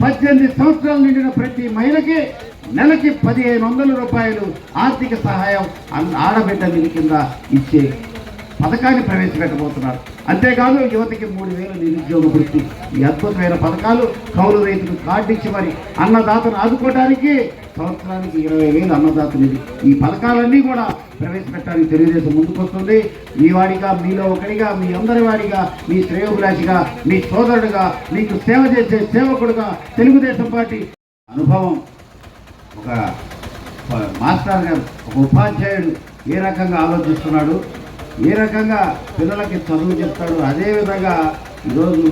పద్దెనిమిది సంవత్సరాలు నిండిన ప్రతి మహిళకి నెలకి పదిహేను వందల రూపాయలు ఆర్థిక సహాయం అన్- ఆడబిడ్డ నిధి కింద ఇచ్చే పథకాన్ని ప్రవేశపెట్టబోతున్నారు. అంతేకాదు యువతకి మూడు వేల నిరుద్యోగ వృత్తి ఈ అద్భుతమైన పథకాలు కౌలు రైతులు కార్డు ఇచ్చి మరి అన్నదాతను ఆదుకోవడానికి సంవత్సరానికి ఇరవై వేలు అన్నదాతలు ఇది ఈ పథకాలన్నీ కూడా ప్రవేశపెట్టడానికి తెలుగుదేశం ముందుకొస్తుంది. మీ వాడిగా మీలో ఒకడిగా మీ అందరి వాడిగా మీ శ్రేయోభిలాషిగా మీ సోదరుడుగా మీకు సేవ చేసే సేవకుడుగా తెలుగుదేశం పార్టీ అనుభవం. ఒక మాస్టర్ గారు ఒక ఉపాధ్యాయుడు ఏ రకంగా ఆలోచిస్తున్నాడు? ఏ రకంగా పిల్లలకి చదువు చెప్తాడు అదేవిధంగా ఈరోజు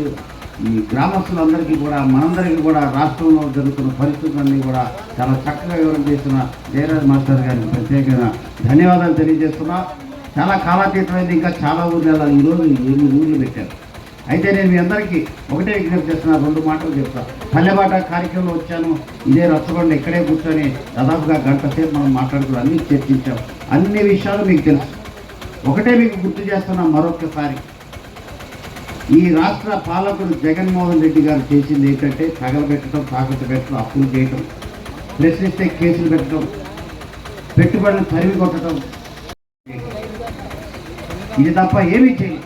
ఈ గ్రామస్తులందరికీ కూడా మనందరికీ కూడా రాష్ట్రంలో జరుగుతున్న పరిస్థితులన్నీ కూడా చాలా చక్కగా వివరణ చేసిన జయరాజ్ మాస్టర్ గారికి ప్రత్యేకంగా ధన్యవాదాలు తెలియజేస్తున్నా. చాలా కాలాతీతమైంది ఇంకా చాలా ఊర్లు వెళ్ళాలి ఈరోజు ఎన్ని ఊర్లు పెట్టారు. అయితే నేను మీ అందరికీ ఒకటే విజ్ఞప్తి చేస్తున్నా రెండు మాటలు చెప్తాను పల్లెబాట కార్యక్రమంలో వచ్చాను ఇదే రచ్చబండ ఇక్కడే కూర్చొని దాదాపుగా గంట సేపు మనం మాట్లాడుకుని అన్ని చర్చించాం. అన్ని విషయాలు మీకు తెలుసు. ఒకటే మీకు గుర్తు చేస్తున్నాం మరొకసారి ఈ రాష్ట్ర పాలకుడు జగన్మోహన్ రెడ్డి గారు చేసింది ఏంటంటే తగలబెట్టడం తాకట్టు పెట్టడం అప్పులు చేయటం ప్రశ్నిస్తే కేసులు పెట్టడం పెట్టుబడులు తరిమి కొట్టడం ఇది తప్ప ఏమీ చేయలేదు.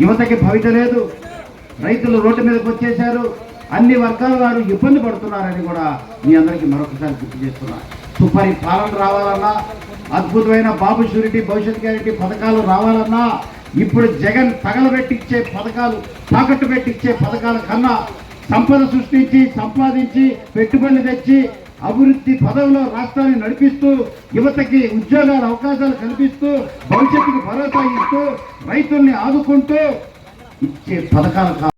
యువతకి భవిత లేదు. రైతులు రోడ్డు మీదకి వచ్చేశారు. అన్ని వర్గాల వారు ఇబ్బంది పడుతున్నారని కూడా మీ అందరికీ మరొకసారి గుర్తు చేస్తున్నారు సుపరిపాలన రావాలన్నా అద్భుతమైన బాబు షూరిటీ భవిష్యత్ గ్యారెంటీ పథకాలు రావాలన్నా ఇప్పుడు జగన్ తగలబెట్టిచ్చే పథకాలు తాకట్టు పెట్టిచ్చే పథకాల కన్నా సంపద సృష్టించి సంపాదించి పెట్టుబడులు తెచ్చి అభివృద్ధి పదవిలో రాష్ట్రాన్ని నడిపిస్తూ యువతకి ఉద్యోగాల అవకాశాలు కల్పిస్తూ భవిష్యత్తుకు భరోసా ఇస్తూ రైతుల్ని ఆదుకుంటూ ఇచ్చే పథకాలు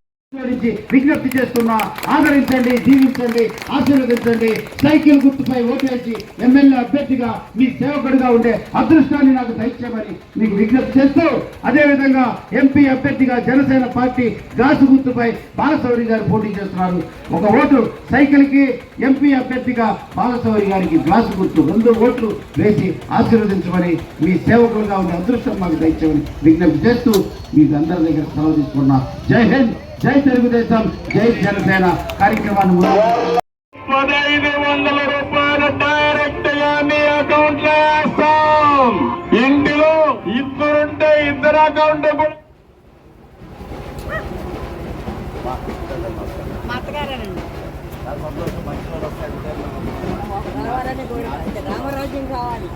విజ్ఞప్తి చేస్తున్నా ఆదరించండి దీవించండి ఆశీర్వదించండి. సైకిల్ గుర్తుపై ఓటేసి ఎమ్మెల్యే అభ్యర్థిగా మీ సేవకుడిగా ఉండే అదృష్టాన్ని నాకు దయచేయమని మీకు విజ్ఞప్తి చేస్తూ అదేవిధంగా ఎంపీ అభ్యర్థిగా జనసేన పార్టీ గ్లాసు గుర్తుపై బాలసౌరి గారు పోటీ చేస్తున్నారు. ఒక ఓటు సైకిల్కి ఎంపీ అభ్యర్థిగా బాలసౌరి గారికి గ్లాసు గుర్తు రెండు ఓట్లు వేసి ఆశీర్వదించమని మీ సేవకుడిగా ఉండే అదృష్టం మాకు దయచేయమని విజ్ఞప్తి చేస్తూ మీకు అందరి దగ్గర సెలవు తీసుకున్నా. జై హింద్! జై తెలుగుదేశం జై జనసేన కార్యక్రమాన్ని వందల రూపాయలు డైరెక్ట్గా మీ అకౌంట్లో వేస్తాం. ఇంటిలో ఇద్దరుంటే ఇద్దరు అకౌంట్ కూడా రామరాజ్యం కావాలి.